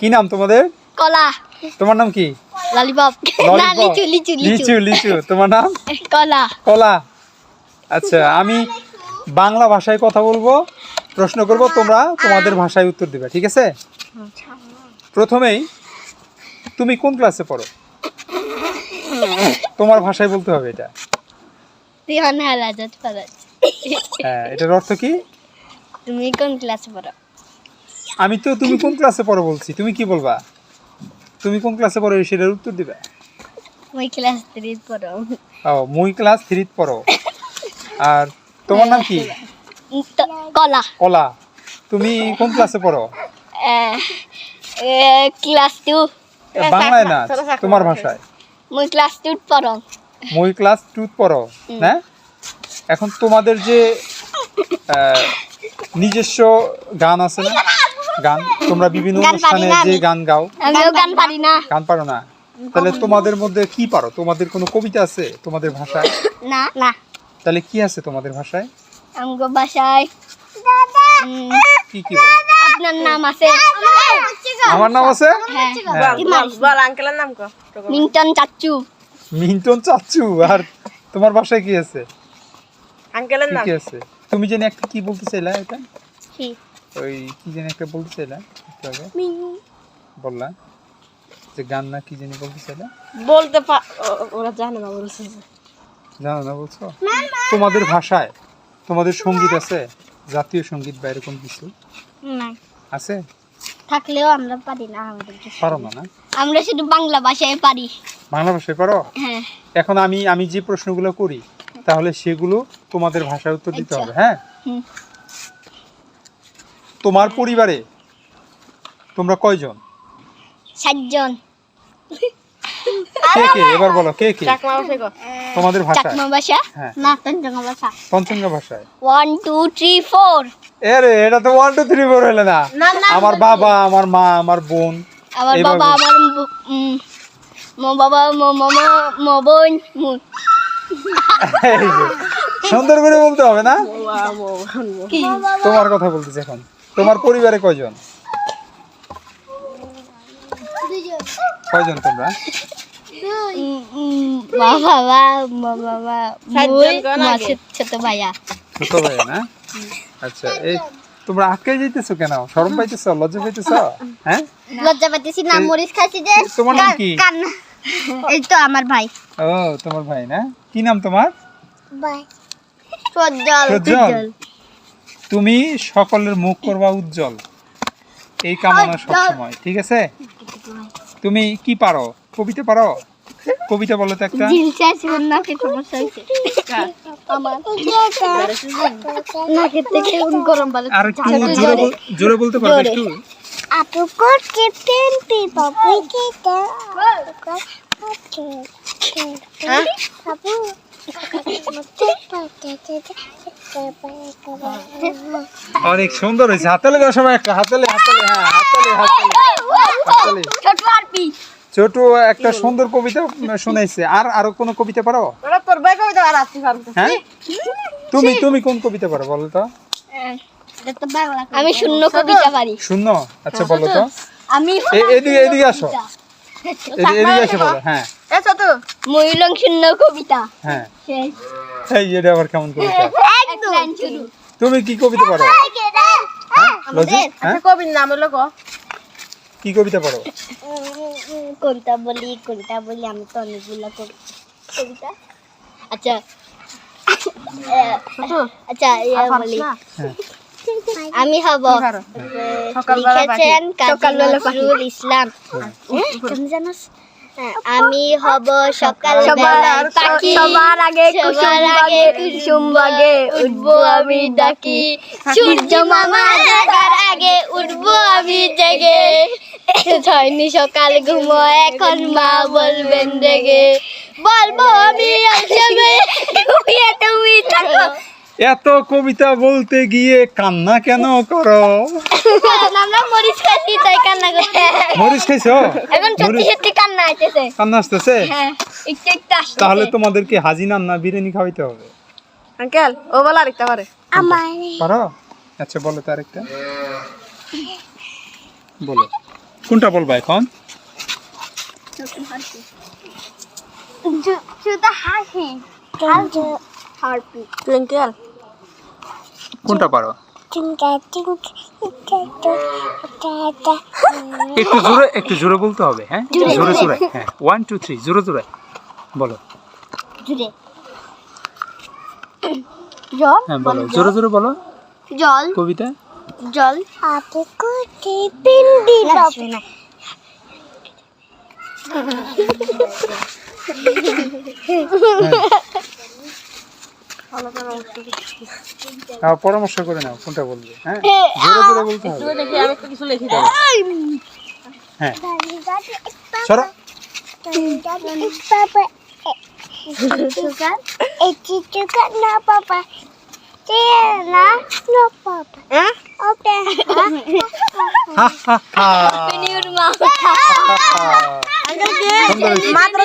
কি নাম তোমাদের? কলা। তোমার নাম কি? ললিপপ। না লিচু লিচু লিচু। লিচু তোমার নাম? কলা। কলা। আচ্ছা আমি বাংলা ভাষায় কথা বলব প্রশ্ন করব তোমরা তোমাদের ভাষায় উত্তর দিবে ঠিক আছে? প্রথমেই তুমি কোন ক্লাসে পড়ো? তোমার ভাষায় বলতে হবে এটা। হ্যাঁ এটার অর্থ কি? তুমি কোন ক্লাসে পড়ো? আমি তো তুমি কোন ক্লাসে পড়ো বলছি? তুমি কি বলবা? তুমি কোন ক্লাসে পড়ো সেটার উত্তর দিবে? ওই ক্লাস থ্রি পড়ো। ও মুই ক্লাস থ্রিত পড়ো। আর তোমার নাম কি? কলা। কলা। তুমি কোন ক্লাসে পড়ো? ক্লাস টু বাংলায় না তোমার ভাষায়। মুই ক্লাস টু পড়ো। মই ক্লাস টুত পড়ো না? এখন তোমাদের যে নিজস্ব গান আছে না? গান। তোমরা বিভিন্ন অনুষ্ঠানে যে গান গাও আমিও গান পারি না। গান পারো না। তাহলে তোমাদের মধ্যে কি পারো? তোমাদের কোনো কবিতা আছে তোমাদের ভাষায়? না না। তাহলে কি আছে তোমাদের ভাষায়? আমগো উম, কি কি আপনার নাম আছে? আমার নাম আছে? হ্যাঁ। হ্যাঁ। বল আঙ্কেলের নাম কো। মিন্টন চাচ্চু। মিন্টন চাচ্ছু আর তোমার ভাষায় কি আছে? আঙ্কেলের নাম কি আছে? তুমি জানি একটা কি বলতে চাইলা এটা? কি? ওই কি জানি একটা বলতে চাইলা একটু আগে। বললা? যে গান না কি জানি বলতে চাইলা বলতে ওরা জানে না বলছে জানো না বলছো? তোমাদের ভাষায় তোমাদের সংগীত আছে? জাতীয় সংগীত বা এরকম কিছু? না। আছে? থাকলেও আমরা পারি না আমাদের। পারো না না? আমরা শুধু বাংলা ভাষায় পারি। বাংলা ভাষায় পারো? হ্যাঁ। এখন আমি আমি যে প্রশ্নগুলো করি তাহলে সেগুলো তোমাদের ভাষায় উত্তর দিতে আচ্ছা। হবে হ্যাঁ। তোমার পরিবারে তোমরা কয়জন? সাতজন। কে কে? এবার বলো কে কে? তোমাদের ভাষায়? চাকমা ভাষা? হ্যাঁ। না তঞ্চঙ্গা ভাষা। পঞ্চঙ্গা ভাষায়? ওয়ান টু থ্রি ফোর এরে এটা তো ওয়ান টু থ্রি ফোর হলে না। আমার বাবা আমার মা আমার বোন আমার বাবা আমার মো বাবা মো মামা মো বোন সুন্দর করে বলতে হবে না? তোমার কথা বলতেছি এখন। তোমার পরিবারে কয়জন? কয়জন তোমরা? বাবা বাবা? ছোট- ভাইয়া। ছোট না? আচ্ছা এই তোমরা আটকে যাইতেছো কেন? শরম পাইতেছো? লজ্জা পাইতেছো? হ্যাঁ? লজ্জা পাইতেছি না এই- মরিচ খাইছি যে। তোমার নাম কি? কান্না এই তো আমার ভাই। ও তোমার ভাই না? কি নাম তোমার? ভাই। তুমি সকলের মুখ করবা উজ্জ্বল। এই কামনা সবসময় ঠিক আছে? তুমি কি পারো? কবিতা পারো? কবিতা বলো তো একটা। আর একটু জোরে জোরে বলতে পারবে একটু? হ্যাঁ? অনেক সুন্দর হয়েছে। হাতালে দাও সবাই একটা হাতালে হাতালে হ্যাঁ হাতালে হাতালে হাতালে ছোট একটা সুন্দর কবিতা শুনাইছে। আর আরও কোনো কবিতা পারো তোর ভাই কবে আর আসতে পারবে হ্যাঁ? তুমি তুমি কোন কবিতা পারো বলো তো? আমি শূন্য কবিতা পারি। শূন্য? আচ্ছা বলো তো। আমি এ- এদিকে এদিকে আসো। এদিকে এসে বলো হ্যাঁ। মহিলং শূন্য কবিতা। হ্যাঁ। এই এটা আবার কেমন কবিতা? তুমি কি কবিতা পারো হ্যাঁ? হ্যাঁ আচ্ছা কবির নাম হলো কো কি কবিতা পারো কবিতা বলি কবিতা বলি আমি তো অনেকগুলো কবিতা। আচ্ছা আচ্ছা ইয়ে বলি। হ্যাঁ। আমি হব? লিখেছেন কাজী নজরুল ইসলাম। হ্যাঁ, কেমন জানোস? হ্যাঁ, আমি হব সকাল সবার- পাখি সবার আগে কুসুম আগে বাগে, কুসুম বাগে উঠবো আমি ডাকি। সূর্য মামা ডাকার আগে উঠবো আমি জেগে। ছয়নি সকাল ঘুমো এখন মা বলবেন জেগে। বলব আমি আসবে ঘুমিয়ে তুমি থাকো। এত কবিতা বলতে গিয়ে কান্না কেন করো? আমরা মরিচ খাইছি তাই কান্না করতে মরিচ খাইছো? এখন সত্যি মরিচ সত্যি কান্না আইতেছে। কান্না আসতেছে? হ্যাঁ একটু একটু আসতেছে। তাহলে তোমাদেরকে হাজি নান্না বিরিয়ানি খাওয়াইতে হবে? আঙ্কেল ও বলা আরেকটা পারে আমার। পারো? আচ্ছা বলো তো আরেকটা। বলো। কোনটা বলবা এখন? শুধু হাসি। কোনটা পারো? একটু জোরে একটু জোরে বলতে হবে হ্যাঁ? জোরে জোরে হ্যাঁ। ওয়ান টু থ্রি জোরে জোরে। বলো। জল হ্যাঁ বলো। জোরে জোরে বলো। জল। কবিতা। জল। হাতে কোটি পিন্ডি না আহ, পরামর্শ করে নাও কোনটা বলবে? হ্যাঁ? জোরে জোরে বলতে হবে। দেখি আমি একটু কিছু লিখি দেয় হ্যাঁ। সরো. হ্যাঁ। হা হা, হা। মাত্র